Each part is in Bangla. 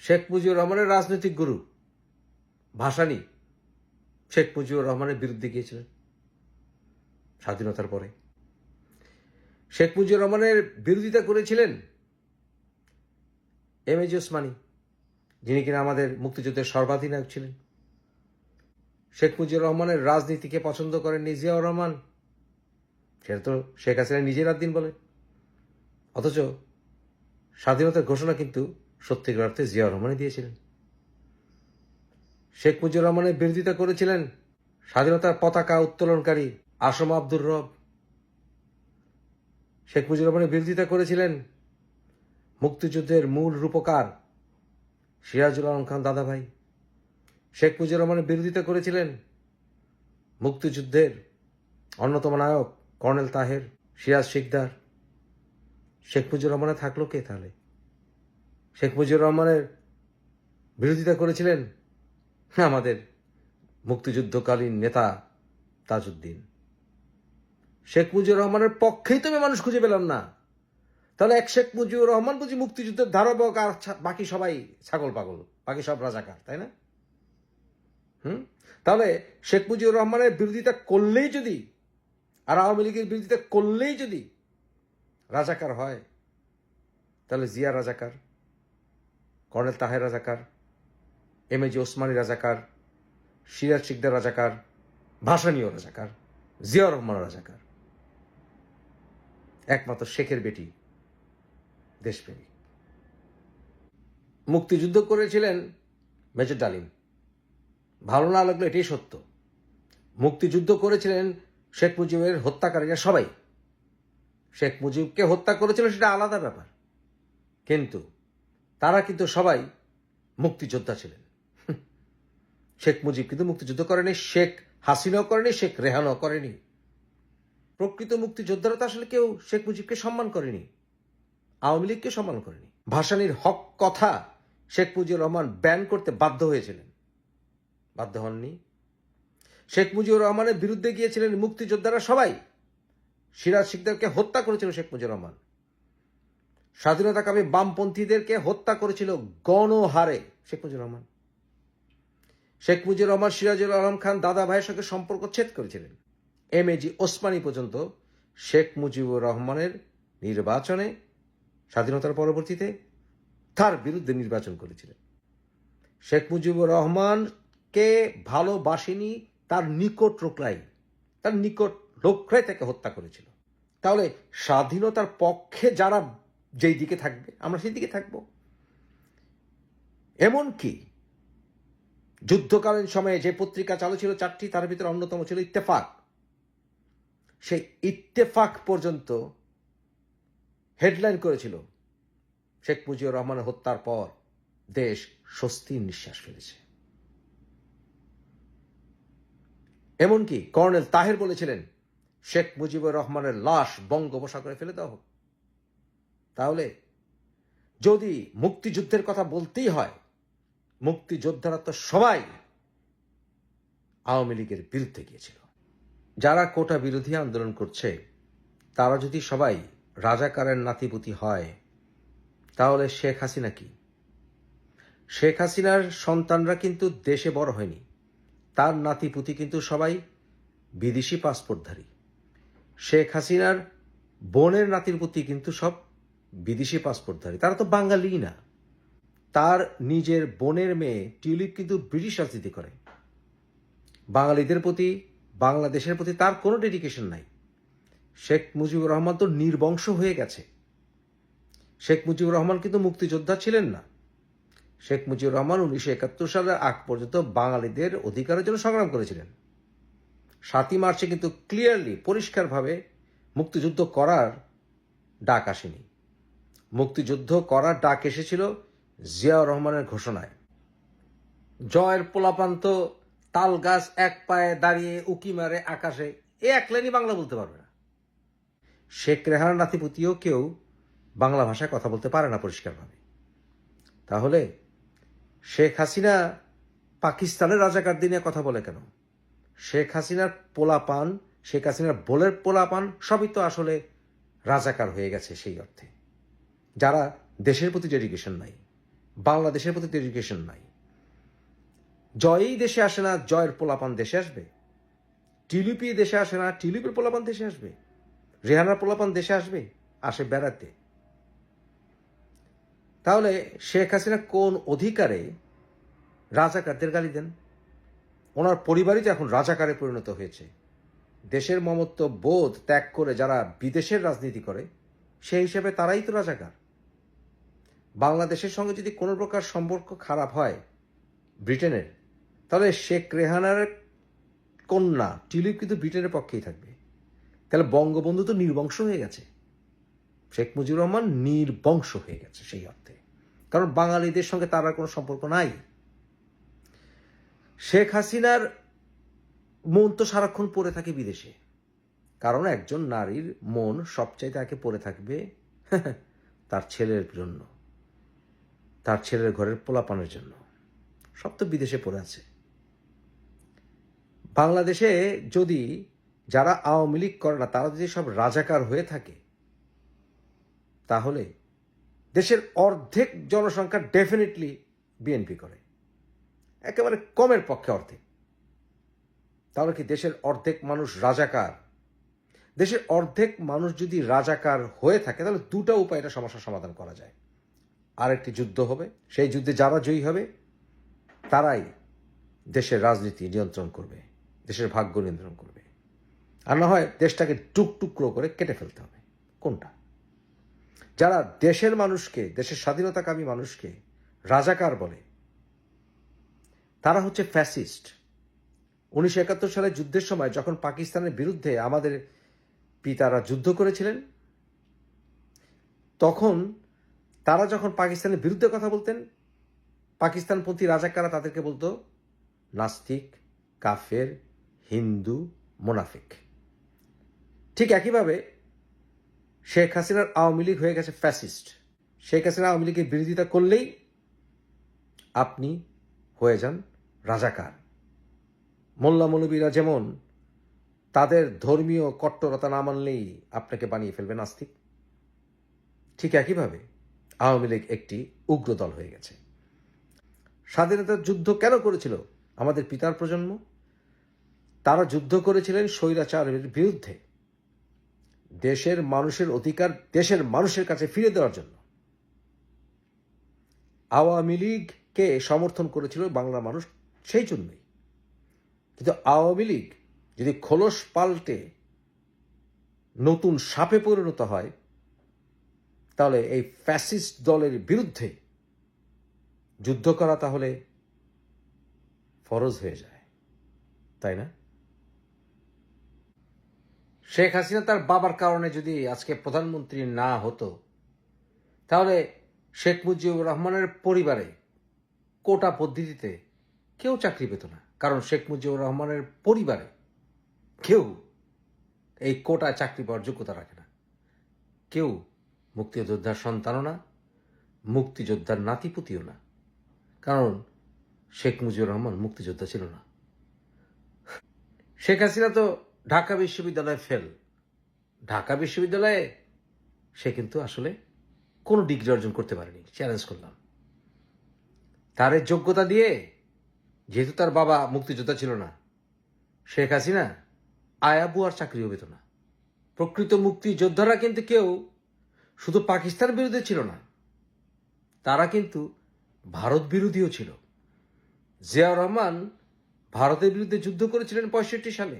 শেখ মুজিবুর রহমানের রাজনৈতিক গুরু, ভাসানি শেখ মুজিবুর রহমানের বিরুদ্ধে গিয়েছিলেন স্বাধীনতার পরে। শেখ মুজিবুর রহমানের বিরোধিতা করেছিলেন এম এজ ওসমানী, যিনি কিনা আমাদের মুক্তিযুদ্ধের সর্বাধিনায়ক ছিলেন। শেখ মুজিবুর রহমানের রাজনীতিকে পছন্দ করেননি জিয়াউর রহমান, সেটা তো শেখ হাসিনা নিজের দিন বলে। অথচ স্বাধীনতার ঘোষণা কিন্তু সত্যিকার অর্থে জিয়াউর রহমানই দিয়েছিলেন। শেখ মুজিবুর রহমানের বিরোধিতা করেছিলেন স্বাধীনতার পতাকা উত্তোলনকারী আসম আব্দুর রব। শেখ মুজিবুর রহমানের বিরোধিতা করেছিলেন মুক্তিযুদ্ধের মূল রূপকার সিরাজুল আলম খান দাদাভাই। শেখ মুজিবুর রহমানের বিরোধিতা করেছিলেন মুক্তিযুদ্ধের অন্যতম নায়ক কর্নেল তাহের সিরাজ শিকদার। শেখ মুজিবুর রহমানের থাকল কে তাহলে? শেখ মুজিবুর রহমানের বিরোধিতা করেছিলেন আমাদের মুক্তিযুদ্ধকালীন নেতা তাজউদ্দিন। শেখ মুজিবুর রহমানের পক্ষেই তো আমি মানুষ খুঁজে পেলাম না। তাহলে এক শেখ মুজিবুর রহমান বুঝি মুক্তিযুদ্ধের ধারাবাহিক আর বাকি সবাই ছাগল পাগল, বাকি সব রাজাকার, তাই না? হুম? তাহলে শেখ মুজিবুর রহমানের বিরোধিতা করলেই যদি, আর আওয়ামী লীগের বিরোধিতা করলেই যদি রাজাকার হয়, তাহলে জিয়া রাজাকার কর্নেল তাহের রাজাকার এম এ জি ওসমানী রাজাকার, সিরাজ শিকদার রাজাকার, ভাসানীয় রাজাকার, জিয়াউর রহমান রাজাকার। একমাত্র শেখের বেটি দেশপ্রেমিক। মুক্তিযুদ্ধ করেছিলেন মেজর ডালিম। ভালো না লাগল এটাই সত্য। মুক্তিযুদ্ধ করেছিলেন শেখ মুজিবের হত্যাকারীরা সবাই। শেখ মুজিবকে হত্যা করেছিল সেটা আলাদা ব্যাপার। কিন্তু তারা কিন্তু সবাই মুক্তিযোদ্ধা ছিলেন। শেখ মুজিব কিন্তু মুক্তিযুদ্ধ করেনি, শেখ হাসিনাও করেনি, শেখ রেহানাও করেনি। প্রকৃত মুক্তিযোদ্ধারা তো আসলে কেউ শেখ মুজিবকে সম্মান করেনি, আওয়ামী লীগকে সম্মান করেনি। ভাসানির হক কথা শেখ মুজিবুর রহমান ব্যান করতে বাধ্য হয়েছিলেন। বাধ্য হননি। শেখ মুজিবুর রহমানের বিরুদ্ধে গিয়েছিলেন মুক্তিযোদ্ধারা সবাই। সিরাজ শিকদারকে হত্যা করেছিল শেখ মুজিবুর রহমান। স্বাধীনতাকামী বামপন্থীদেরকে হত্যা করেছিল গণহারে। শেখ মুজিবুর রহমান। শেখ মুজিবুর রহমান, সিরাজুল আলম খান দাদা ভাইয়ের সঙ্গে সম্পর্ক ছেদ করেছিলেন। এম এ জি ওসমানী পর্যন্ত শেখ মুজিবুর রহমানের নির্বাচনে স্বাধীনতার পরবর্তীতে তার বিরুদ্ধে নির্বাচন করেছিলেন। শেখ মুজিবুর রহমানকে ভালোবাসেনি, তার নিকট লোকরাই তার নিকট লোকরাই তাকে হত্যা করেছিল। তাহলে স্বাধীনতার পক্ষে যারা যেই দিকে থাকবে, আমরা সেই দিকে থাকব। এমনকি যুদ্ধকালীন সময়ে যে পত্রিকা চালু ছিল চারটি, তার ভিতরে অন্যতম ছিল ইত্তেফাক। সেই ইত্তেফাক পর্যন্ত হেডলাইন করেছিল শেখ মুজিবুর রহমানের হত্যার পর দেশ স্বস্তির নিঃশ্বাস ফেলেছে। এমনকি কর্নেল তাহের বলেছিলেন, শেখ মুজিবুর রহমানের লাশ বঙ্গোপসাগরে ফেলে দেওয়া হোক। তাহলে যদি মুক্তিযুদ্ধের কথা বলতেই হয়, মুক্তিযোদ্ধারা তো সবাই আওয়ামী লীগের বিরুদ্ধে গিয়েছিল। যারা কোটা বিরোধী আন্দোলন করছে, তারা যদি সবাই রাজাকারের নাতিপুতি হয়, তাহলে শেখ হাসিনা কি? শেখ হাসিনার সন্তানরা কিন্তু দেশে বড় হয়নি। তার নাতিপুতি কিন্তু সবাই বিদেশি পাসপোর্টধারী। শেখ হাসিনার বোনের নাতির পুতি কিন্তু সব বিদেশি পাসপোর্টধারী, তারা তো বাঙালি না। তার নিজের বোনের মেয়ে টিউলিপ কিন্তু ব্রিটিশ রাজনীতি করে। বাঙালিদের প্রতি, বাংলাদেশের প্রতি তার কোনো ডেডিকেশন নাই। শেখ মুজিবুর রহমান তো নির্বংশ হয়ে গেছে। শেখ মুজিবুর রহমান কিন্তু মুক্তিযোদ্ধা ছিলেন না। শেখ মুজিবুর রহমান উনিশশো একাত্তর সালের আগ পর্যন্ত বাঙালিদের অধিকারের জন্য সংগ্রাম করেছিলেন। সাতই মার্চে কিন্তু ক্লিয়ারলি পরিষ্কারভাবে মুক্তিযুদ্ধ করার ডাক আসেনি। মুক্তিযুদ্ধ করার ডাক এসেছিল জিয়াউর রহমানের ঘোষণায়। জয়ের পোলাপান্ত, তাল গাছ এক পায়ে দাঁড়িয়ে উকি মারে আকাশে, এ এক লাইনই বাংলা বলতে পারবে না। শেখ রেহানার নাতিপুতিও কেউ বাংলা ভাষায় কথা বলতে পারে না পরিষ্কারভাবে। তাহলে শেখ হাসিনা পাকিস্তানের রাজাকার দিনে কথা বলে কেন? শেখ হাসিনার পোলাপান, শেখ হাসিনার বোলের পোলাপান সবই তো আসলে রাজাকার হয়ে গেছে সেই অর্থে। যারা দেশের প্রতি ডেডিকেশন নাই, বাংলাদেশের প্রতি ডেডিকেশন নাই, জয়ই দেশে আসে না, জয়ের পোলাপান দেশে আসবে। টিলিপি দেশে আসে না, টিলিপির পোলাপান দেশে আসবে। রেহানার পোলাপান দেশে আসবে, আসে বেড়াতে। তাহলে শেখ হাসিনা কোন অধিকারে রাজাকারদের গালি দেন? ওনার পরিবারই তো এখন রাজাকারে পরিণত হয়েছে। দেশের মমত্ব বোধ ত্যাগ করে যারা বিদেশের রাজনীতি করে, সেই হিসেবে তারাই তো রাজাকার। বাংলাদেশের সঙ্গে যদি কোনো প্রকার সম্পর্ক খারাপ হয়, ব্রিটেনের, তাহলে শেখ রেহানার কন্যা টিলিপ কিন্তু ব্রিটেনের পক্ষেই থাকবে। তাহলে বঙ্গবন্ধু তো নির্বংশ হয়ে গেছে। শেখ মুজিবুর রহমান নির্বংশ হয়ে গেছে সেই অর্থে। কারণ বাঙালিদের সঙ্গে তার আর কোনো সম্পর্ক নাই। শেখ হাসিনার মন তো সারাক্ষণ পড়ে থাকে বিদেশে। কারণ একজন নারীর মন সবচাইতে আগে পড়ে থাকবে তার ছেলের জন্য। তার ছেলের ঘরের পোলাপানের জন্য। সব তো বিদেশে পড়ে আছে। বাংলাদেশে যদি যারা আওয়ামী লীগ করে না, তারা যদি সব রাজাকার হয়ে থাকে, তাহলে দেশের অর্ধেক জনসংখ্যা ডেফিনেটলি বিএনপি করে। একেবারে কমের পক্ষে অর্ধেক। তাহলে কি দেশের অর্ধেক মানুষ রাজাকার? দেশের অর্ধেক মানুষ যদি রাজাকার হয়ে থাকে, তাহলে দুটা উপায় এটা সমস্যার সমাধান করা যায়। আরেকটি যুদ্ধ হবে। সেই যুদ্ধে যারা জয়ী হবে, তারাই দেশের রাজনীতি নিয়ন্ত্রণ করবে, দেশের ভাগ্য নিয়ন্ত্রণ করবে। আর না হয় দেশটাকে টুক টুকরো করে কেটে ফেলতে হবে। কোনটা? যারা দেশের মানুষকে, দেশের স্বাধীনতাকামী মানুষকে রাজাকার বলে, তারা হচ্ছে ফ্যাসিস্ট। উনিশশো একাত্তর সালে যুদ্ধের সময় যখন পাকিস্তানের বিরুদ্ধে আমাদের পিতারা যুদ্ধ করেছিলেন, তখন তারা যখন পাকিস্তানের বিরুদ্ধে কথা বলতেন পাকিস্তানপন্থী রাজাকারা তাদেরকে বলতো, নাস্তিক, কাফের, হিন্দু, মোনাফিক। ঠিক একইভাবে শেখ হাসিনার আওয়ামী লীগ হয়ে গেছে ফ্যাসিস্ট। শেখ হাসিনা আওয়ামী লীগের বিরোধিতা করলেই আপনি হয়ে যান রাজাকার। মোল্লা মৌলবীরা যেমন তাদের ধর্মীয় কট্টরতা না মানলেই আপনাকে বানিয়ে ফেলবে নাস্তিক, ঠিক একইভাবে আওয়ামী লীগ একটি উগ্র দল হয়ে গেছে। স্বাধীনতার যুদ্ধ কেন করেছিল আমাদের পিতার প্রজন্ম? তারা যুদ্ধ করেছিলেন স্বৈরাচারের বিরুদ্ধে। দেশের মানুষের অধিকার দেশের মানুষের কাছে ফিরে দেওয়ার জন্য। আওয়ামী লীগকে সমর্থন করেছিল বাংলার মানুষ সেই জন্যই। কিন্তু আওয়ামী লীগ যদি খোলস পাল্টে নতুন সাপে পরিণত হয় তাহলে এই ফ্যাসিস্ট দলের বিরুদ্ধে যুদ্ধ করা তাহলে ফরজ হয়ে যায়, তাই না? শেখ হাসিনা তার বাবার কারণে যদি আজকে প্রধানমন্ত্রী না হতো, তাহলে শেখ মুজিবুর রহমানের পরিবারে কোটা পদ্ধতিতে কেউ চাকরি পেত না। কারণ শেখ মুজিবুর রহমানের পরিবারে কেউ এই কোটা চাকরি পাওয়ার যোগ্যতা রাখে না। কেউ মুক্তিযোদ্ধার সন্তানও না, মুক্তিযোদ্ধার নাতিপুতিও না। কারণ শেখ মুজিবুর রহমান মুক্তিযোদ্ধা ছিল না। শেখ হাসিনা তো ঢাকা বিশ্ববিদ্যালয়ে ফেল। ঢাকা বিশ্ববিদ্যালয়ে সে কিন্তু আসলে কোনো ডিগ্রি অর্জন করতে পারেনি চ্যালেঞ্জ করলাম। তার যোগ্যতা দিয়ে যেহেতু তার বাবা মুক্তিযোদ্ধা ছিল না, শেখ হাসিনা আয়াবু আর চাকরিও পেত না। প্রকৃত মুক্তিযোদ্ধারা কিন্তু কেউ শুধু পাকিস্তান বিরুদ্ধে ছিল না, তারা কিন্তু ভারত বিরোধীও ছিল। জিয়াউর রহমান ভারতের বিরুদ্ধে যুদ্ধ করেছিলেন পঁয়ষট্টি সালে।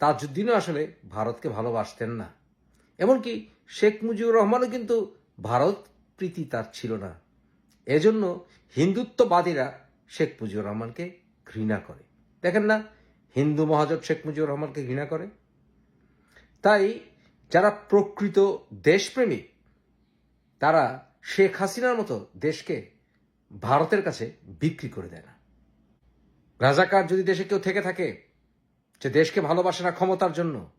তার তাজউদ্দিনও আসলে ভারতকে ভালোবাসতেন না। এমনকি শেখ মুজিবুর রহমানও কিন্তু ভারত প্রীতি তার ছিল না। এজন্য হিন্দুত্ববাদীরা শেখ মুজিবুর রহমানকে ঘৃণা করে। দেখেন না, হিন্দু মহাজোট শেখ মুজিবুর রহমানকে ঘৃণা করে। তাই যারা প্রকৃত দেশপ্রেমিক তারা শেখ হাসিনার মতো দেশকে ভারতের কাছে বিক্রি করে দেয় না। রাজাকার যদি দেশে কেউ থেকে থাকে যে দেশকে ভালোবাসে না ক্ষমতার জন্য,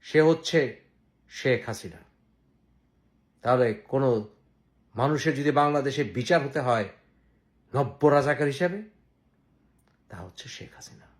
সে হচ্ছে শেখ হাসিনা। তাহলে কোনো মানুষের যদি বাংলাদেশে বিচার হতে হয় নব্য রাজাকার হিসাবে, তা হচ্ছে শেখ হাসিনা।